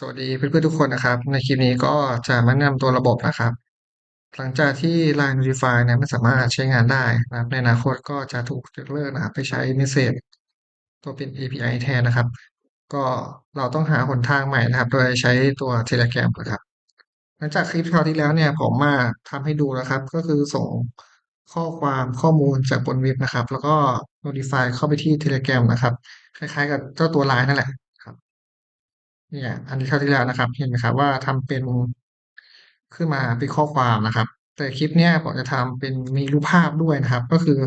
สวัสดีเพื่อนๆทุกคนนะครับ ในคลิปนี้ก็จะมาแนะนำตัวระบบนะครับ หลังจากที่ Line Notify เนี่ยไม่สามารถใช้งานได้นะครับ ในอนาคตก็จะถูกยกเลิกนะครับ ไปใช้เมสเซจตัวเป็น API แทนนะครับ ก็เราต้องหาหนทางใหม่นะครับ โดยใช้ตัว Telegram นะครับ หลังจากคลิปคราวที่แล้วเนี่ยผมมาทำให้ดูนะครับ ก็คือส่งข้อความข้อมูลจากบนเว็บนะครับ แล้วก็ Notify เข้าไปที่ Telegram นะครับ คล้ายๆ กับเจ้าตัว Line นั่นแหละ เนี่ยอันนี้คราวที่แล้วนะครับ เห็นไหมครับว่าทำเป็นขึ้นมาเป็นข้อความนะครับ แต่คลิปเนี้ยผมจะทำเป็นมีรูปภาพด้วยนะครับ ก็คือ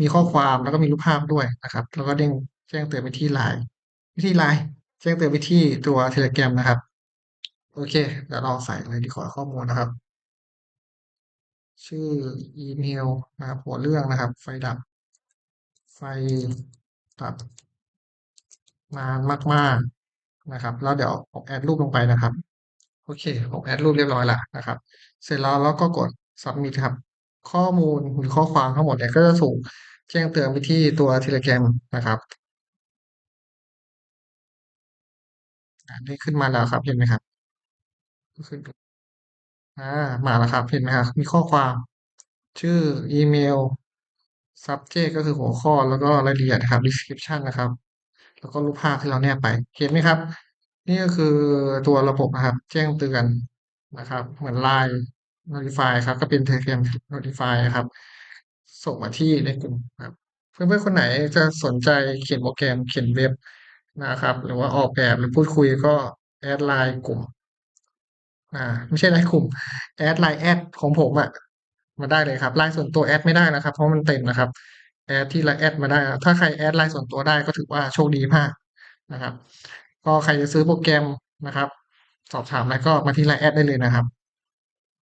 มีข้อความแล้วก็มีรูปภาพด้วยนะครับ แล้วก็เด้งแจ้งเตือนไปที่ LINE วิธี LINE แจ้งเตือนไปที่ตัว Telegram นะครับ โอเคเดี๋ยวเราใส่เลยดีกว่าข้อมูลนะครับ ชื่ออีเมลนะครับหัวเรื่องนะครับ ไฟดับ ไฟดับนานมากๆ นะครับ แล้วเดี๋ยวผมแอดรูปลงไปนะครับ โอเค ผมแอดรูปเรียบร้อยแล้วนะครับ เสร็จแล้วเราก็กด submit ครับ ข้อมูลหรือข้อความทั้งหมดเนี่ยก็จะถูกแจ้งเตือนไปที่ตัว Telegram นะครับอ่านี่ขึ้นมาแล้วครับ เห็นไหมครับ?ขึ้นอามาแล้วครับ เห็นไหมครับ?มีข้อความ ชื่ออีเมลซับเจกต์ก็คือหัวข้อแล้วก็รายละเอียดครับ description นะครับ แล้วก็รูปภาพที่เราแนบไปเห็นไหมครับ?นี่ก็คือตัวระบบนะครับ แจ้งเตือนนะครับ เหมือน LINE Notify ครับ ก็เป็น Telegram Notify ครับ ส่งมาที่ในกลุ่มครับ เพื่อนๆคนไหนจะสนใจเขียนโปรแกรมเขียนเว็บนะครับ หรือว่าออกแบบหรือพูดคุยก็แอด LINE กลุ่มอ่าไม่ใช่ LINE กลุ่มแอด LINE แอดของผมอะมาได้เลยครับ LINE ส่วนตัวแอดไม่ได้นะครับ เพราะมันเต็มนะครับ แอดที่เราแอดมาได้ ถ้าใครแอดไลน์ส่วนตัวได้ก็ถือว่าโชคดีมากนะครับ ก็ใครจะซื้อโปรแกรมนะครับ สอบถามอะไรก็มาที่ไลน์แอดได้เลยนะครับ